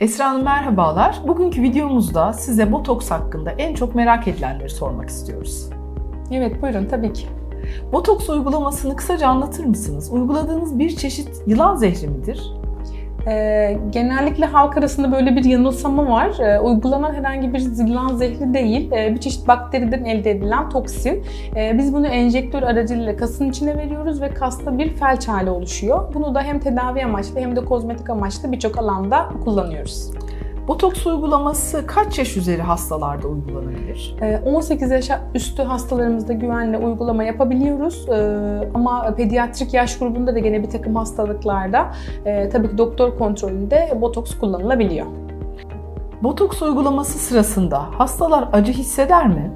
Esra Hanım merhabalar. Bugünkü videomuzda size botoks hakkında en çok merak edilenleri sormak istiyoruz. Evet buyurun tabii ki. Botoks uygulamasını kısaca anlatır mısınız? Uyguladığınız bir çeşit yılan zehri midir? Ee, genellikle halk arasında böyle bir yanılsama var. Ee, uygulanan herhangi bir yılan zehri değil, ee, bir çeşit bakteriden elde edilen toksin. Ee, biz bunu enjektör aracılığıyla kasın içine veriyoruz ve kasta bir felç hali oluşuyor. Bunu da hem tedavi amaçlı hem de kozmetik amaçlı birçok alanda kullanıyoruz. Botoks uygulaması kaç yaş üzeri hastalarda uygulanabilir? Ee, 18 yaş üstü hastalarımızda güvenle uygulama yapabiliyoruz. Ee, Ama pediatrik yaş grubunda da gene bir takım hastalıklarda e, tabii ki doktor kontrolünde botoks kullanılabiliyor. Botoks uygulaması sırasında hastalar acı hisseder mi?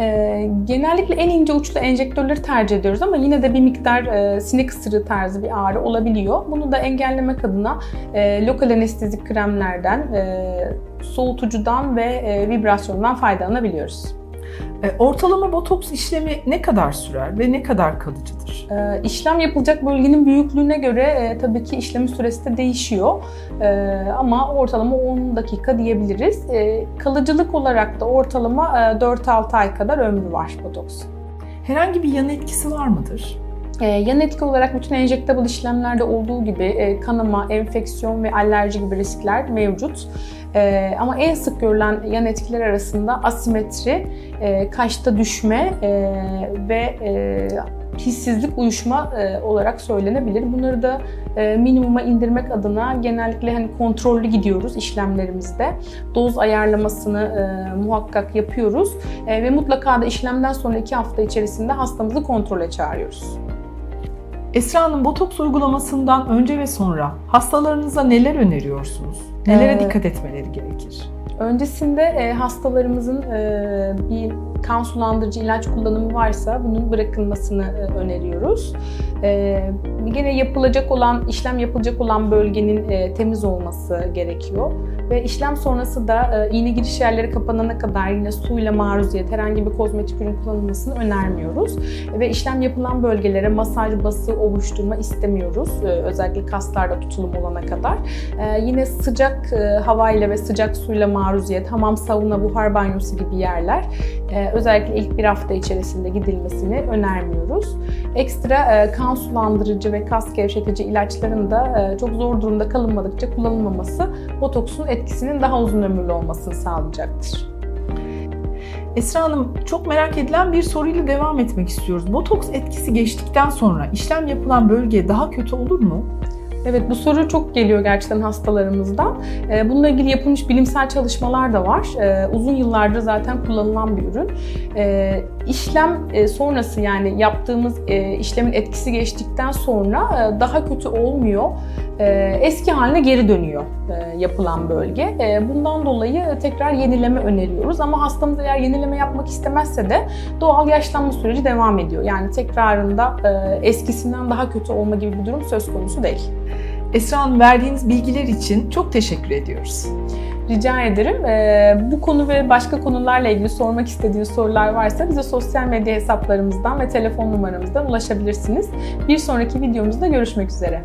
Ee, genellikle en ince uçlu enjektörleri tercih ediyoruz ama yine de bir miktar e, sinek ısırığı tarzı bir ağrı olabiliyor. Bunu da engellemek adına e, lokal anestezik kremlerden, e, soğutucudan ve e, vibrasyondan faydalanabiliyoruz. E, Ortalama botoks işlemi ne kadar sürer ve ne kadar kalıcıdır? E, işlem yapılacak bölgenin büyüklüğüne göre e, tabii ki işlemin süresi de değişiyor. E, ama ortalama 10 dakika diyebiliriz. E, kalıcılık olarak da ortalama e, 4-6 ay kadar ömrü var botoks. Herhangi bir yan etkisi var mıdır? Ee, yan etki olarak bütün enjektable işlemlerde olduğu gibi e, kanama, enfeksiyon ve alerji gibi riskler mevcut. Ee, ama en sık görülen yan etkiler arasında asimetri, e, kaşta düşme e, ve hissizlik, uyuşma olarak söylenebilir. Bunları da minimuma indirmek adına genellikle hani kontrollü gidiyoruz işlemlerimizde. Doz ayarlamasını muhakkak yapıyoruz ve mutlaka da işlemden sonra iki hafta içerisinde hastamızı kontrole çağırıyoruz. Esra Hanım botoks uygulamasından önce ve sonra hastalarınıza neler öneriyorsunuz? Nelere Ee, dikkat etmeleri gerekir? Öncesinde e, hastalarımızın e, bir kan sulandırıcı ilaç kullanımı varsa bunun bırakılmasını e, öneriyoruz. E, gene yapılacak olan, işlem yapılacak olan bölgenin e, temiz olması gerekiyor. Ve işlem sonrası da e, iğne giriş yerleri kapanana kadar yine suyla maruziyet, herhangi bir kozmetik ürün kullanılmasını önermiyoruz. Ve işlem yapılan bölgelere masaj bası oluşturma istemiyoruz. E, özellikle kaslarda tutulum olana kadar. E, yine sıcak e, havayla ve sıcak suyla maruziyet, hamam, sauna, buhar banyosu gibi yerler e, özellikle ilk bir hafta içerisinde gidilmesini önermiyoruz. Ekstra e, kan sulandırıcı ve kas gevşetici ilaçların da e, çok zor durumda kalınmadıkça kullanılmaması botoksun etkisinin daha uzun ömürlü olmasını sağlayacaktır. Esra Hanım çok merak edilen bir soruyla devam etmek istiyoruz. Botoks etkisi geçtikten sonra işlem yapılan bölge daha kötü olur mu? Evet bu soru çok geliyor gerçekten hastalarımızdan. Ee, Bununla ilgili yapılmış bilimsel çalışmalar da var. Ee, Uzun yıllardır zaten kullanılan bir ürün. Ee, İşlem e, sonrası yani yaptığımız e, işlemin etkisi geçtikten sonra e, daha kötü olmuyor. Ee, Eski haline geri dönüyor e, yapılan bölge. E, Bundan dolayı tekrar yenileme öneriyoruz. Ama hastamız eğer yenileme yapmak istemezse de doğal yaşlanma süreci devam ediyor. Yani tekrarında e, eskisinden daha kötü olma gibi bir durum söz konusu değil. Esra Hanım verdiğiniz bilgiler için çok teşekkür ediyoruz. Rica ederim. Ee, bu konu ve başka konularla ilgili sormak istediğiniz sorular varsa bize sosyal medya hesaplarımızdan ve telefon numaramızdan ulaşabilirsiniz. Bir sonraki videomuzda görüşmek üzere.